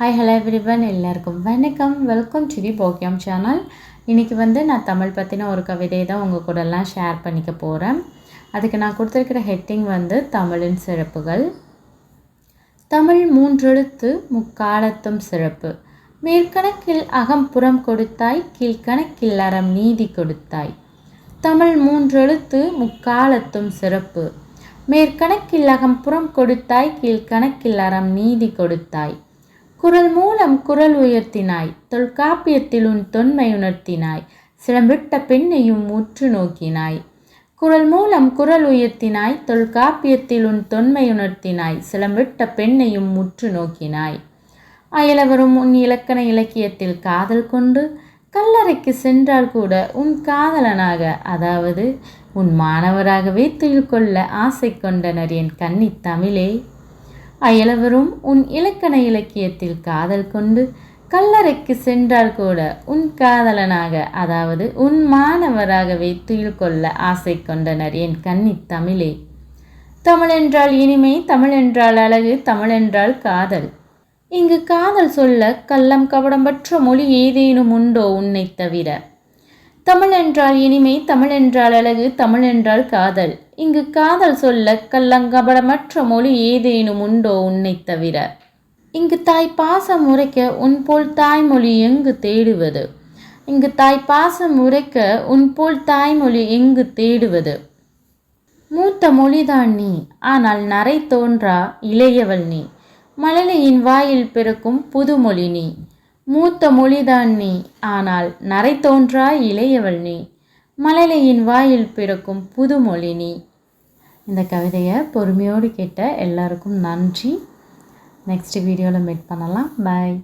Hi hello everyone எல்லாருக்கும் வணக்கம். Welcome to the Bokkiyam channel இன்றைக்கி வந்து நான் தமிழ் பற்றின ஒரு கவிதையை தான் உங்கள் கூடலாம் ஷேர் பண்ணிக்க போகிறேன் அதுக்கு நான் கொடுத்துருக்கிற ஹெட்டிங் வந்து தமிழின் சிறப்புகள். தமிழ் மூன்றெழுத்து முக்காலத்தும் சிறப்பு. மேற்கணக்கில் அகம்புறம் கொடுத்தாய் கீழ்கணக்கில் அறம் நீதி கொடுத்தாய். தமிழ் மூன்றெழுத்து முக்காலத்தும் சிறப்பு. மேற்கணக்கில் அகம்புறம் கொடுத்தாய் கீழ்கணக்கில் அறம் நீதி கொடுத்தாய். குரல் மூலம் குரல் உயர்த்தினாய் தொல்காப்பியத்தில் உன் தொன்மை உணர்த்தினாய் சிலம்பிட்ட பெண்ணையும் உற்று நோக்கினாய். குரல் மூலம் குரல் உயர்த்தினாய் தொல்காப்பியத்தில் உன் தொன்மை உணர்த்தினாய் சிலம்பிட்ட பெண்ணையும் முற்று நோக்கினாய். அயலவரும் உன் இலக்கண இலக்கியத்தில் காதல் கொண்டு கல்லறைக்கு சென்றால் கூட உன் காதலனாக அதாவது உன் மாணவராகவே துயில் கொள்ள ஆசை கொண்டனர் என் கன்னி தமிழே. அயலவரும் உன் இலக்கண இலக்கியத்தில் காதல் கொண்டு கல்லறைக்கு சென்றால் கூட உன் காதலனாக அதாவது உன் மாணவராகவே துயில் கொள்ள ஆசை கொண்டனர் என் கன்னி தமிழே. தமிழென்றால் இனிமை தமிழென்றால் அழகு தமிழென்றால் காதல். இங்கு காதல் சொல்ல கள்ளம் கபடம்பற்ற மொழி ஏதேனும் உண்டோ உன்னை தவிர? தமிழ் என்றால் இனிமை தமிழ் என்றால் அழகு தமிழ் என்றால் காதல். இங்கு காதல் சொல்ல கல்லங்கபடமற்ற மொழி ஏதேனும் உண்டோ உன்னை தவிர? இங்கு தாய் பாசம் உரைக்க உன் போல் தாய்மொழி எங்கு தேடுவது? இங்கு தாய் பாசம் உரைக்க உன் போல் தாய்மொழி எங்கு தேடுவது? மூத்த மொழிதான் நீ ஆனால் நரை தோன்றா இளையவள் நீ. மழலையின் வாயில் பிறக்கும் புதுமொழி நீ. மூத்த மொழிதான் நீ. ஆனால் நரை தோன்றாய் இளையவள் நீ. மழலையின் வாயில் பிறக்கும் புதுமொழி நீ. இந்த கவிதையை பொறுமையோடு கேட்ட எல்லாருக்கும் நன்றி. நெக்ஸ்ட் வீடியோவில் மீட் பண்ணலாம். பாய்